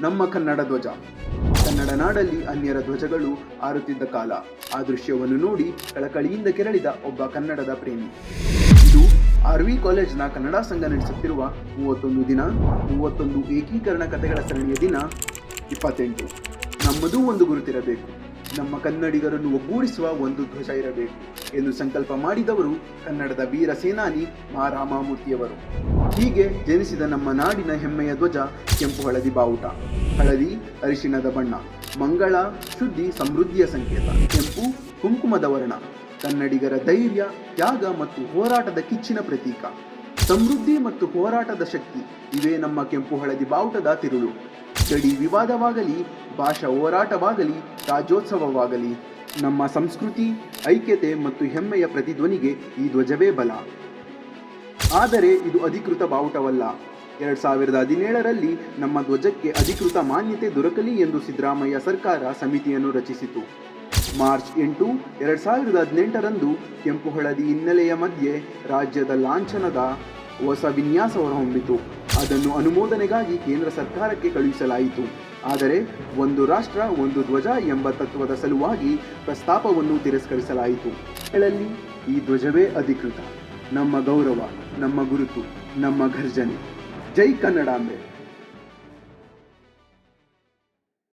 ನಮ್ಮ ಕನ್ನಡ ಧ್ವಜ. ಕನ್ನಡ ನಾಡಲ್ಲಿ ಅನ್ಯರ ಧ್ವಜಗಳು ಆರುತ್ತಿದ್ದ ಕಾಲ. ಆ ದೃಶ್ಯವನ್ನು ನೋಡಿ ಕಳಕಳಿಯಿಂದ ಕೆರಳಿದ ಒಬ್ಬ ಕನ್ನಡದ ಪ್ರೇಮಿ. ಇದು ಆರ್ ವಿ ಕಾಲೇಜ್ನ ಕನ್ನಡ ಸಂಘ ನಡೆಸುತ್ತಿರುವ ಮೂವತ್ತೊಂದು ದಿನ, ಮೂವತ್ತೊಂದು ಏಕೀಕರಣ ಕಥೆಗಳ ಸರಣಿಯ ದಿನ, ಇಪ್ಪತ್ತೆಂಟು. ನಮ್ಮದೂ ಒಂದು ಗುರುತಿರಬೇಕು. ನಮ್ಮ ಕನ್ನಡಿಗರನ್ನು ಒಗ್ಗೂಡಿಸುವ ಒಂದು ಧ್ವಜ ಇರಬೇಕು ಎಂದು ಸಂಕಲ್ಪ ಮಾಡಿದವರು ಕನ್ನಡದ ವೀರ ಸೇನಾನಿ ಮಾ ರಾಮಮೂರ್ತಿಯವರು ಹೀಗೆ ಜನಿಸಿದ ನಮ್ಮ ನಾಡಿನ ಹೆಮ್ಮೆಯ ಧ್ವಜ ಕೆಂಪು ಹಳದಿ ಬಾವುಟ, ಹಳದಿ ಅರಿಶಿಣದ ಬಣ್ಣ, ಮಂಗಳ ಶುದ್ಧಿ ಸಮೃದ್ಧಿಯ ಸಂಕೇತ, ಕೆಂಪು ಕುಂಕುಮದ ವರ್ಣ, ಕನ್ನಡಿಗರ ಧೈರ್ಯ, ತ್ಯಾಗ ಮತ್ತು ಹೋರಾಟದ ಕಿಚ್ಚಿನ ಪ್ರತೀಕ. ಸಮೃದ್ಧಿ ಮತ್ತು ಹೋರಾಟದ ಶಕ್ತಿ, ಇವೇ ನಮ್ಮ ಕೆಂಪು ಹಳದಿ ಬಾವುಟದ ತಿರುಳು. ಗಡಿ ವಿವಾದವಾಗಲಿ, ಭಾಷಾ ಹೋರಾಟವಾಗಲಿ, ರಾಜ್ಯೋತ್ಸವವಾಗಲಿ, ನಮ್ಮ ಸಂಸ್ಕೃತಿ, ಐಕ್ಯತೆ ಮತ್ತು ಹೆಮ್ಮೆಯ ಪ್ರತಿಧ್ವನಿಗೆ ಈ ಧ್ವಜವೇ ಬಲ. ಆದರೆ ಇದು ಅಧಿಕೃತ ಬಾವುಟವಲ್ಲ. ಎರಡ್ ಸಾವಿರದ ಹದಿನೇಳರಲ್ಲಿ ನಮ್ಮ ಧ್ವಜಕ್ಕೆ ಅಧಿಕೃತ ಮಾನ್ಯತೆ ದೊರಕಲಿ ಎಂದು ಸಿದ್ದರಾಮಯ್ಯ ಸರ್ಕಾರ ಸಮಿತಿಯನ್ನು ರಚಿಸಿತು. ಮಾರ್ಚ್ ಎಂಟು, ಎರಡ್ ಸಾವಿರದ ಹದಿನೆಂಟರಂದು ಕೆಂಪು ಹಳದಿ ಹಿನ್ನೆಲೆಯ ಮಧ್ಯೆ ರಾಜ್ಯದ ಲಾಂಛನದ ಹೊಸ ವಿನ್ಯಾಸ ಹೊರಹೊಮ್ಮಿತು. ಅದನ್ನು ಅನುಮೋದನೆಗಾಗಿ ಕೇಂದ್ರ ಸರ್ಕಾರಕ್ಕೆ ಕಳುಹಿಸಲಾಯಿತು. ಆದರೆ ಒಂದು ರಾಷ್ಟ್ರ, ಒಂದು ಧ್ವಜ ಎಂಬ ತತ್ವದ ಸಲುವಾಗಿ ಪ್ರಸ್ತಾಪವನ್ನು ತಿರಸ್ಕರಿಸಲಾಯಿತು. ಗಳಲ್ಲಿ ಈ ಧ್ವಜವೇ ಅಧಿಕೃತ. ನಮ್ಮ ಗೌರವ, ನಮ್ಮ ಗುರುತು, ನಮ್ಮ ಘರ್ಜನೆ. ಜೈ ಕನ್ನಡಾಂಬೆ